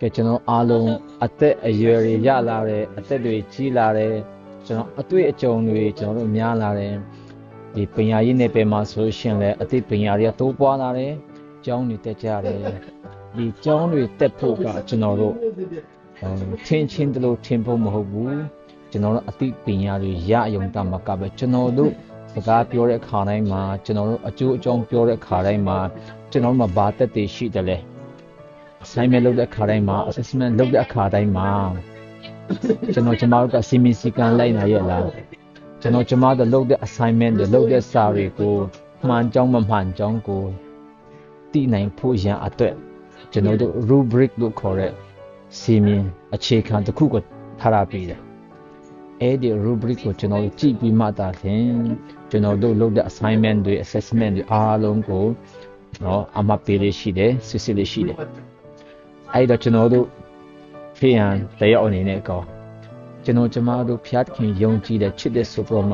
ကဲကျွန်တော်အားလုံးအသက်အရွယ်တွေရလာတယ်အသက်တွေကြီးလာတယ်ကျွန်တော်အတွေ့အကြုံတွေကျွန်တော်တို့များလာတယ်ဒီပညာရေးနယ်ပယ်မှာဆိုရှင်လည်းအသိပညာတွေကတိုးပွားလာတယ်ကျောင်းတွေတက်ကြတယ်ဒီကျောင်းတွေတက်ဖို့ကကျွန်တော်တို့ထင်းချင်းတလို့ထင်းဖို့မဟုတ်ဘူးကျွန်တော်တို့အသိပညာတွေရအယုံတမကပဲကျွန်တော်တို့စကားပြောတဲ့အခါတိုင်းမှာကျွန်တော်တို့အကျိုးအကြောင်းပြောတဲ့အခါတိုင်းမှာကျွန်တော်တို့မှာဘာတက်တွေရှိတယ်လဲ assignment လုပ်တဲ့အခါတိုင်းမှာ assessment လုပ်တဲ့အခါတိုင်းမှာကျွန်တော်ကျမတို့ကစီမီစီကံလိုက်နိုင်ရဲ့လားကျွန်တော်ကျမတို့လုပ်တဲ့ assignment တွေလုပ်တဲ့စာတွေကိုမှန်ကြောင်းမမှန်ကြောင်းကိုသိနိုင်ဖို့ရန်အတွက်ကျွန်တော်တို့ rubric လို့ခေါ်တဲ့စီမင်းအခြေခံတစ်ခုကိုထားရပေးတယ်အဲ့ဒီ rubric ကိုကျွန်တော်တို့ကြည့်ပြီးမှသာလျှင်ကျွန်တော်တို့လုပ်တဲ့ assignment တွေ assessment တွေအားလုံးကိုနော်အမပေးလေးရှိတယ်စစ်စစ်လေးရှိတယ် အဲ့တော့ကျွန်တော်တို့ဖေးရန်တယောက်အနေနဲ့ကောကျွန်တော်ကျမတို့ဖျားသခင်ယုံကြည်တဲ့ချစ်တဲ့ဆိုပရောမ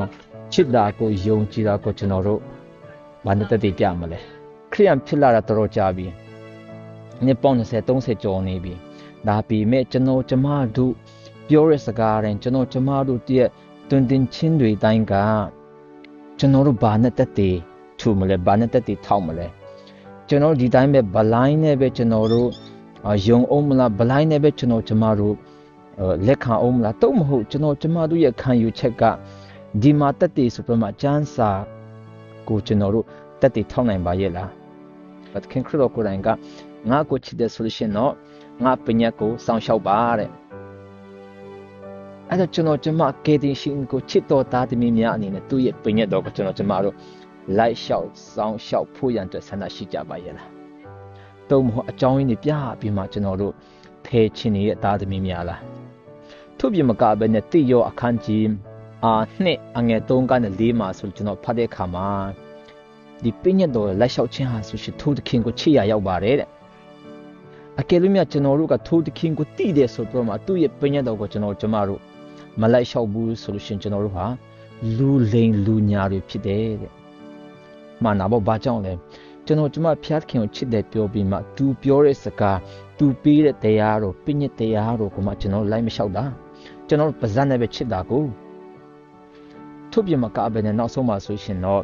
ချစ်တာကိုယုံကြည်တာကိုကျွန်တော်တို့ဘာနဲ့တည်ပြမလဲခရိယန်ဖြစ်လာတာတော်တော်ကြာပြီနှစ်ပေါင်း20 30ကျော်နေပြီဒါပေမဲ့ကျွန်တော်ကျမတို့ပြောတဲ့စကားတိုင်းကျွန်တော်ကျမတို့တည်းတွင်တင်ချင်းတွေတိုင်းကကျွန်တော်တို့ဘာနဲ့တက်တည်ထူမလဲဘာနဲ့တက်တည်ထောက်မလဲကျွန်တော်ဒီတိုင်းပဲဘလိုင်းနဲ့ပဲကျွန်တော်တို့ ယုံအောင်မလားဘလိုင်းနဲ့ပဲကျွန်တော်ကျမတို့လက်ခံအောင်မလားတော့မဟုတ်ကျွန်တော်ကျမတို့ရဲ့ခံယူချက်ကဒီမှာတက်တည်ဆိုပြမှကျန်းစာကိုကျွန်တော်တို့တက်တည်ထောက်နိုင်ပါရဲ့လားဘတ်ခင်ခရစ်ကိုယ်တိုင်ကငါကိုချစ်တဲ့ solution တော့ငါပညာကိုစောင့်ရှောက်ပါတဲ့အဲ့တော့ကျွန်တော်ကျမကေတင်ရှင်ကိုချစ်တော်သားသမီးများအနေနဲ့သူ့ရဲ့ပညာတော်ကိုကျွန်တော်ကျမတို့လိုက်လျှောက်စောင့်ရှောက်ဖို့ရန်အတွက်ဆန္ဒရှိကြပါရဲ့လား တုံးမဟုတ်အကြောင်းရင်းတွေပြပြီးမှကျွန်တော်တို့ထဲချင်းရဲ့သားသမီးများလားထို့ပြင်မကဘဲနဲ့တိရောအခန်းကြီးအာနှစ်အငယ်3ကနေ4မှာဆိုကျွန်တော်ဖတ်တဲ့အခါမှာဒီပညာတော်လက်လျှောက်ခြင်းဟာဆိုရှင်ထိုးသခင်ကိုချစ်ရရောက်ပါတယ်တဲ့အကယ်လို့မြကျွန်တော်တို့ကထိုးသခင်ကိုတည်တယ်ဆိုတော့မှသူ့ရဲ့ပညာတော်ကိုကျွန်တော်ကျမတို့မလိုက်လျှောက်ဘူးဆိုလို့ရှင်ကျွန်တော်တို့ဟာလူလိန်လူညာတွေဖြစ်တယ်တဲ့မှန်တာပေါ့ဘာကြောင့်လဲ ကျွန်တော်ကျမဖျားခင်ကိုချစ်တယ်ပြောပြီးမှသူပြောတဲ့စကားသူပေးတဲ့တရားတော်ပညာတရားတော်ကိုမှကျွန်တော်လိုက်မလျှောက်တာကျွန်တော်ပါဇက်နဲ့ပဲချစ်တာကိုထို့ပြင်မကဘဲနဲ့နောက်ဆုံးမှဆိုရှင်တော့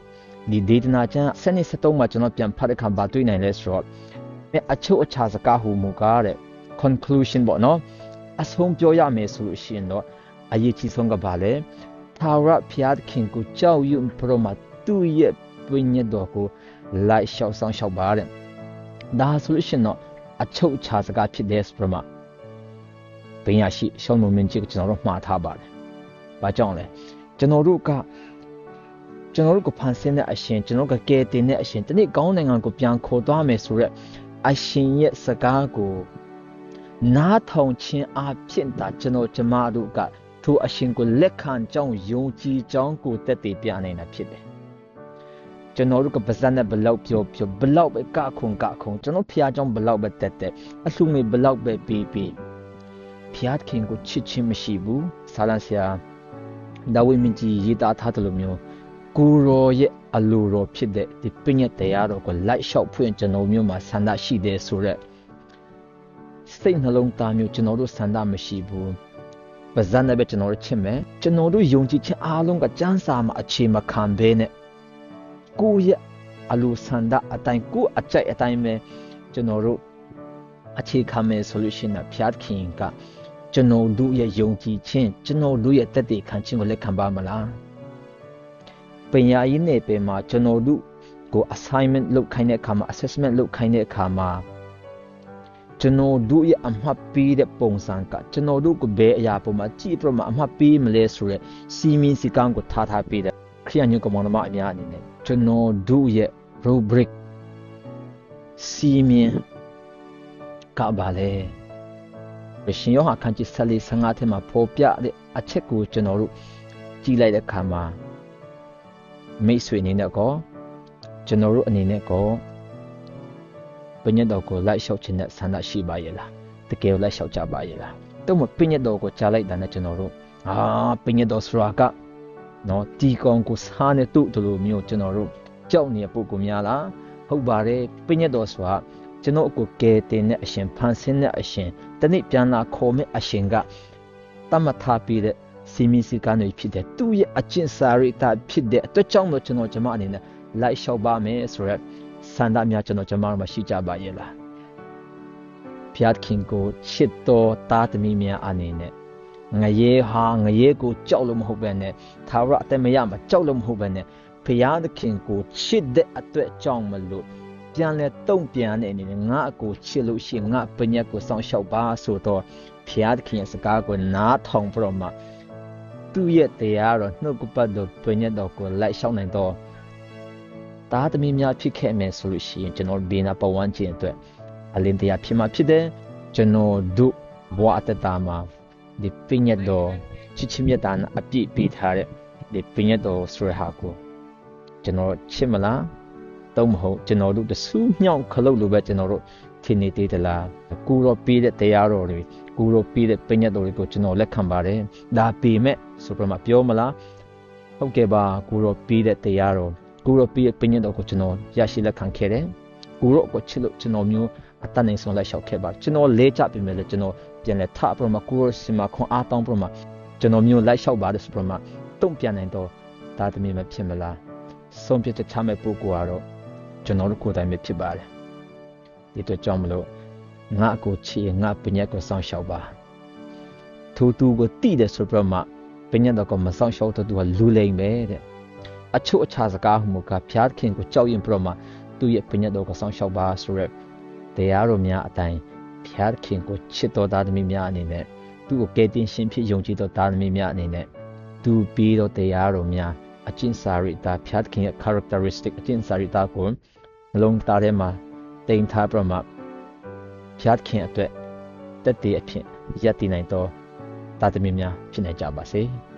ဒီဒေသနာကျမ်းစနစ်73မှာကျွန်တော်ပြန်ဖတ်တဲ့အခါဘာတွေ့နိုင်လဲဆိုတော့အချုပ်အခြာစကားဟူမူကားတဲ့ conclusion ပေါ့နော်အဆုံးပြောရမယ်ဆိုလို့ရှိရင်တော့အရေးကြီးဆုံးကဘာလဲသာရဖျားခင်ကိုကြောက်ရွံ့ပရမသူ့ရဲ့ ပြည့်ညတ်တော်ကိုလိုက်လျှောက်ဆောင်လျှောက်ပါတဲ့ဒါဆိုလို့ရှိရင်တော့အချုပ်အခြာစကားဖြစ်တဲ့စပရမပညာရှိရှောင်းလုံးမင်းကြီးကကျွန်တော်တို့မှားထားပါတယ်။ဘာကြောင့်လဲကျွန်တော်တို့ကကျွန်တော်တို့ကဖန်ဆင်းတဲ့အရှင်ကျွန်တော်ကကဲတင်တဲ့အရှင်ဒီနေ့ကောင်းနိုင်ငံကိုပြန်ခေါ်သွားမယ်ဆိုရက်အရှင်ရဲ့စကားကိုနားထောင်ခြင်းအဖြစ်တာကျွန်တော်ကျမတို့ကထိုအရှင်ကိုလက်ခံကြောင်းယုံကြည်ကြောင်းကိုတက်တည်ပြနိုင်တာဖြစ်တယ် ကျွန်တော်တို့ကပါဇက်နဲ့ဘလောက်ပြောပြောဘလောက်ပဲကခုန်ကခုန်ကျွန်တော်ဖျားကြောင်းဘလောက်ပဲတက်တက်အလှငွေဘလောက်ပဲပြီးပြီးဖျားခင်ကိုချစ်ချင်းမရှိဘူးဆာလန်ဆရာဒါဝိမင်းကြီးရေးသားထားတယ်လို့မျိုးကိုရောရဲ့အလိုတော်ဖြစ်တဲ့ဒီပညတ်တရားတော်ကိုလိုက်လျှောက်ဖွင့်ကျွန်တော်မျိုးမှာဆန္ဒရှိတယ်ဆိုရက်စိတ်နှလုံးသားမျိုးကျွန်တော်တို့ဆန္ဒမရှိဘူးပါဇက်နဲ့ပဲကျွန်တော်တို့ချစ်မယ်ကျွန်တော်တို့ယုံကြည်ခြင်းအားလုံးကစံစာမှာအခြေမခံဘဲနဲ့ ကိုယ့်ရဲ့အလိုဆန္ဒအတိုင်းကိုယ့်အကြိုက်အတိုင်းပဲကျွန်တော်တို့အခြေခံမယ်ဆိုလို့ရှိရင်ဖျားခင်ကကျွန်တော်တို့ရဲ့ယုံကြည်ခြင်းကျွန်တော်တို့ရဲ့တက်တည်ခံခြင်းကိုလက်ခံပါမလားပညာရေးနယ်ပယ်မှာကျွန်တော်တို့ကို assignment လုပ်ခိုင်းတဲ့အခါမှာ assessment လုပ်ခိုင်းတဲ့အခါမှာကျွန်တော်တို့ရဲ့အမှတ်ပေးတဲ့ပုံစံကကျွန်တော်တို့ကိုဘယ်အရာပုံမှာကြည့်ပြမှာအမှတ်ပေးမလဲဆိုရဲစီမင်းစီကံကိုထားထားပေးတယ်ခရိယညုကမောင်နှမအများအနေနဲ့ ကျွန်တော်တို့ရဲ့ rubric စီမင်းကပါလေရှင်ယောဟန်ခန်းကြီး14 15ထဲမှာပေါ်ပြတဲ့အချက်ကိုကျွန်တော်တို့ကြည့်လိုက်တဲ့အခါမှာမိတ်ဆွေအနေနဲ့ကောကျွန်တော်တို့အနေနဲ့ကောပညတ်တော်ကိုလိုက်လျှောက်ခြင်းနဲ့ဆန္ဒရှိပါရဲ့လားတကယ်လိုက်လျှောက်ကြပါရဲ့လားတော့မပညတ်တော်ကိုကြားလိုက်တာနဲ့ကျွန်တော်တို့အာပညတ်တော်ဆိုတာက နော်တီကောင်ကိုစားနေတူတူလိုမျိုးကျွန်တော်တို့ကြောက်နေတဲ့ပုံကူများလားဟုတ်ပါတယ်ပညတ်တော်ဆိုတာကျွန်တော်ကိုကဲတင်တဲ့အရှင်ဖန်ဆင်းတဲ့အရှင်တနည်းပြန်လာခေါ်မဲ့အရှင်ကတမထာပြီးတဲ့စီမီစီကနေဖြစ်တဲ့သူ့ရဲ့အကျင့်စာရိတ္တဖြစ်တဲ့အတွက်ကြောင့်တော့ကျွန်တော်ကျမအနေနဲ့လိုက်လျှောက်ပါမယ်ဆိုရက်စန္ဒများကျွန်တော်ကျမတို့မှာရှိကြပါရဲ့လားဖျားခင်ကိုချစ်တော်တာသမီးများအနေနဲ့ ငရဲဟာငရဲကိုကြောက်လို့မဟုတ်ပဲနဲ့သာရအတမရမှာကြောက်လို့မဟုတ်ပဲနဲ့ဖျားသခင်ကိုချစ်တဲ့အတွက်ကြောင့်မလို့ပြန်လဲတုံ့ပြန်တဲ့အနေနဲ့ငါအကိုချစ်လို့ရှိရင်ငါပညတ်ကိုစောင့်ရှောက်ပါဆိုတော့ဖျားသခင်ရဲ့စကားကိုနားထောင်ပြီးတော့မှသူ့ရဲ့တရားတော်နှုတ်ကပတ်တော်ပညတ်တော်ကိုလိုက်ရှောက်နိုင်တော့သားသမီးများဖြစ်ခဲ့မယ်ဆိုလို့ရှိရင်ကျွန်တော်ဘေးနာပဝန်းကျင်အတွက်အလင်းတရားဖြစ်မှာဖြစ်တယ်ကျွန်တော်တို့ဘဝအတ္တမှာ ဒီပညတ်တော်ချစ်ချင်းမြတ်တာအပြည့်ပေးထားတဲ့ဒီပညတ်တော်ဆိုရဟာကိုကျွန်တော်ချစ်မလားတော့မဟုတ်ကျွန်တော်တို့တဆူးမြောက်ခလုတ်လိုပဲကျွန်တော်တို့ထင်နေသေးသလားကူတော့ပေးတဲ့တရားတော်တွေကိုတော့ပေးတဲ့ပညတ်တော်တွေကိုကျွန်တော်လက်ခံပါတယ်ဒါပေမဲ့ဆိုတော့မှပြောမလားဟုတ်ကဲ့ပါကိုတော့ပေးတဲ့တရားတော်ကိုတော့ပေးတဲ့ပညတ်တော်ကိုကျွန်တော်ရရှိလက်ခံခဲ့တယ်ကိုတော့ကိုချစ်လို့ကျွန်တော်မျိုး အတတ်နိုင်ဆုံးလိုက်လျှောက်ခဲ့ပါကျွန်တော်လေးကြပြီမဲ့လေကျွန်တော်ပြန်လဲထပြမကိုရစီမခွန်အားတောင်းပြမကျွန်တော်မျိုးလိုက်လျှောက်ပါတယ်ဆိုပြမတုံ့ပြန်နိုင်တော့ဒါသမီးမဖြစ်မလားဆုံးဖြတ်ချက်ချမဲ့ပုဂ္ဂိုလ်ကတော့ကျွန်တော်တို့ကိုယ်တိုင်ပဲဖြစ်ပါတယ်ဒီတော့ကြောင့်မလို့ငါအကိုချီငါပညာကိုစောင့်ရှောက်ပါသူသူကိုတိတယ်ဆိုပြမပညာတော့ကမစောင့်ရှောက်တော့သူကလူလိမ့်ပဲတဲ့အချို့အခြားစကားမှုကဖျားခင်ကိုကြောက်ရင်ပြမသူ့ရဲ့ပညာတော်ကိုစောင့်ရှောက်ပါဆိုရက် တရားတော်များအတိုင်းဖျားခင်ကိုချစ်တော်သားသမီးများအနေနဲ့သူ့ကိုကယ်တင်ရှင်ဖြစ်ယုံကြည်တော်သားသမီးများအနေနဲ့သူပြီးတော့တရားတော်များအကျင့်စာရိတ္တဖျားခင်ရဲ့ characteristic အကျင့်စာရိတ္တကိုနှလုံးသားထဲမှာတင်ထားပြမှာဖျားခင်အတွက်တက်တည်အဖြစ်ရည်တည်နိုင်တော်သားသမီးများဖြစ်နိုင်ကြပါစေ။